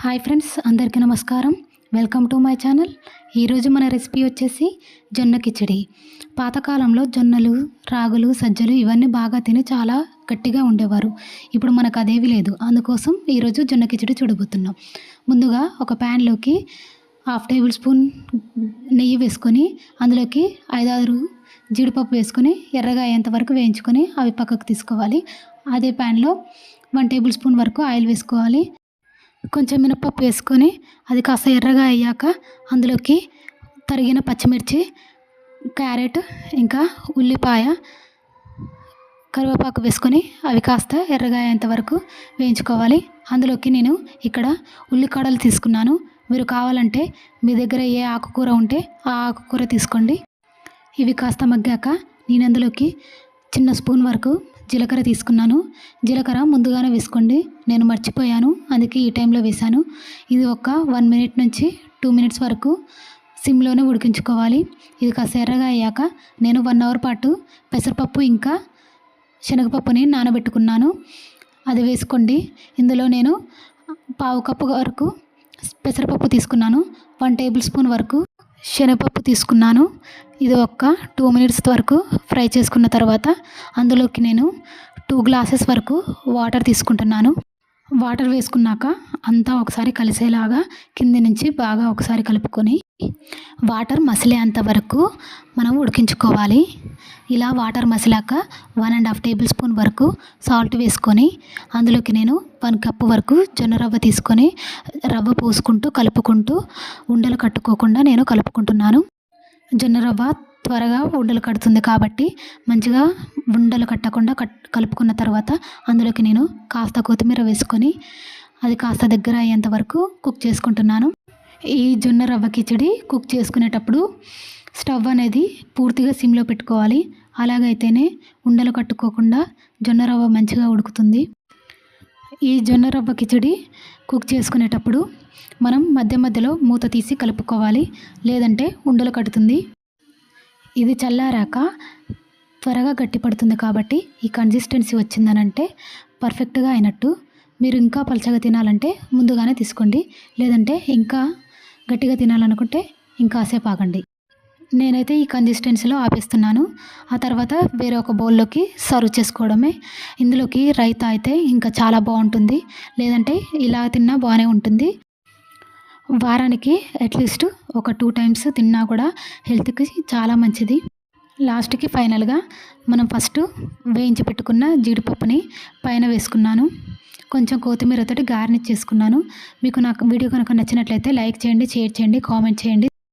Hi friends అందరికీ నమస్కారం. Welcome to my channel. ఈరోజు మన రెసిపీ వచ్చేసి జొన్న కిచడి. పాతకాలంలో జొన్నలు రాగులు సజ్జలు ఇవన్నీ బాగా తిని చాలా గట్టిగా ఉండేవారు. ఇప్పుడు మనకు అదేవి లేదు. అందుకోసం ఈరోజు జొన్న కిచడి చూడబోతున్నాం. ముందుగా ఒక ప్యాన్లోకి హాఫ్ టేబుల్ స్పూన్ నెయ్యి వేసుకొని అందులోకి ఐదారు జీడిపప్పు వేసుకొని ఎర్రగా అయ్యేంత వరకు వేయించుకొని అవి పక్కకు తీసుకోవాలి. అదే ప్యాన్లో వన్ టేబుల్ స్పూన్ వరకు ఆయిల్ వేసుకోవాలి. కొంచెం మినపప్పు వేసుకొని అది కాస్త ఎర్రగా అయ్యాక అందులోకి తరిగిన పచ్చిమిర్చి క్యారెట్ ఇంకా ఉల్లిపాయ కరివేపాకు వేసుకొని అవి కాస్త ఎర్రగా అయ్యేంత వరకు వేయించుకోవాలి. అందులోకి నేను ఇక్కడ ఉల్లికాడలు తీసుకున్నాను. మీరు కావాలంటే మీ దగ్గర ఏ ఆకుకూర ఉంటే ఆ ఆకుకూర తీసుకోండి. ఇవి కాస్త మగ్గాక నేను అందులోకి చిన్న స్పూన్ వరకు జీలకర్ర తీసుకున్నాను. జీలకర్ర ముందుగానే వేసుకోండి. నేను మర్చిపోయాను. అందుకే ఈ టైంలో వేశాను. ఇది ఒక వన్ మినిట్ నుంచి టూ మినిట్స్ వరకు సిమ్లోనే ఉడికించుకోవాలి. ఇది కాస్త ఎర్రగా అయ్యాక నేను వన్ అవర్ పాటు పెసరపప్పు ఇంకా శనగపప్పుని నానబెట్టుకున్నాను. అది వేసుకోండి. ఇందులో నేను పావు కప్పు వరకు పెసరపప్పు తీసుకున్నాను. వన్ టేబుల్ స్పూన్ వరకు శనగపప్పు తీసుకున్నాను. ఇది ఒక టూ మినిట్స్ వరకు ఫ్రై చేసుకున్న తర్వాత అందులోకి నేను టూ గ్లాసెస్ వరకు వాటర్ తీసుకుంటున్నాను. వాటర్ వేసుకున్నాక అంతా ఒకసారి కలిసేలాగా కింది నుంచి బాగా ఒకసారి కలుపుకొని వాటర్ మసిలేంత వరకు మనం ఉడికించుకోవాలి. ఇలా వాటర్ మసిలాక one and half tablespoon వరకు సాల్ట్ వేసుకొని అందులోకి నేను వన్ కప్పు వరకు జొన్న రవ్వ తీసుకొని రవ్వ పోసుకుంటూ కలుపుకుంటూ ఉండలు కట్టుకోకుండా నేను కలుపుకుంటున్నాను. జొన్న రవ్వ త్వరగా ఉండలు కడుతుంది కాబట్టి మంచిగా ఉండలు కట్టకుండా కట్ కలుపుకున్న తర్వాత అందులోకి నేను కాస్త కొత్తిమీర వేసుకొని అది కాస్త దగ్గర అయ్యేంత వరకు కుక్ చేసుకుంటున్నాను. ఈ జొన్న రవ్వ కిచడి కుక్ చేసుకునేటప్పుడు స్టవ్ అనేది పూర్తిగా సిమ్లో పెట్టుకోవాలి. అలాగైతేనే ఉండలు కట్టుకోకుండా జొన్న రవ్వ మంచిగా ఉడుకుతుంది. ఈ జొన్న రవ్వ కిచడి కుక్ చేసుకునేటప్పుడు మనం మధ్య మధ్యలో మూత తీసి కలుపుకోవాలి. లేదంటే ఉండలు కడుతుంది. ఇది చల్లారాక త్వరగా గట్టిపడుతుంది కాబట్టి ఈ కన్సిస్టెన్సీ వచ్చిందనంటే పర్ఫెక్ట్గా అయినట్టు. మీరు ఇంకా పలచగా తినాలంటే ముందుగానే తీసుకోండి. లేదంటే ఇంకా గట్టిగా తినాలనుకుంటే ఇంకా సేపు ఆగండి. నేనైతే ఈ కన్సిస్టెన్సీలో ఆపేస్తున్నాను. ఆ తర్వాత వేరే ఒక బౌల్లోకి సర్వ్ చేసుకోవడమే. ఇందులోకి రైతా అయితే ఇంకా చాలా బాగుంటుంది. లేదంటే ఇలా తిన్నా బాగానే ఉంటుంది. వారానికి అట్లీస్ట్ ఒక టూ టైమ్స్ తిన్నా కూడా హెల్త్కి చాలా మంచిది. లాస్ట్కి ఫైనల్గా మనం ఫస్ట్ వేయించి పెట్టుకున్న జీడిపప్పుని పైన వేసుకున్నాను. కొంచెం కొత్తిమీరతోటి గార్నిష్ చేసుకున్నాను. మీకు నాకు వీడియో కనుక నచ్చినట్లయితే లైక్ చేయండి షేర్ చేయండి కామెంట్ చేయండి.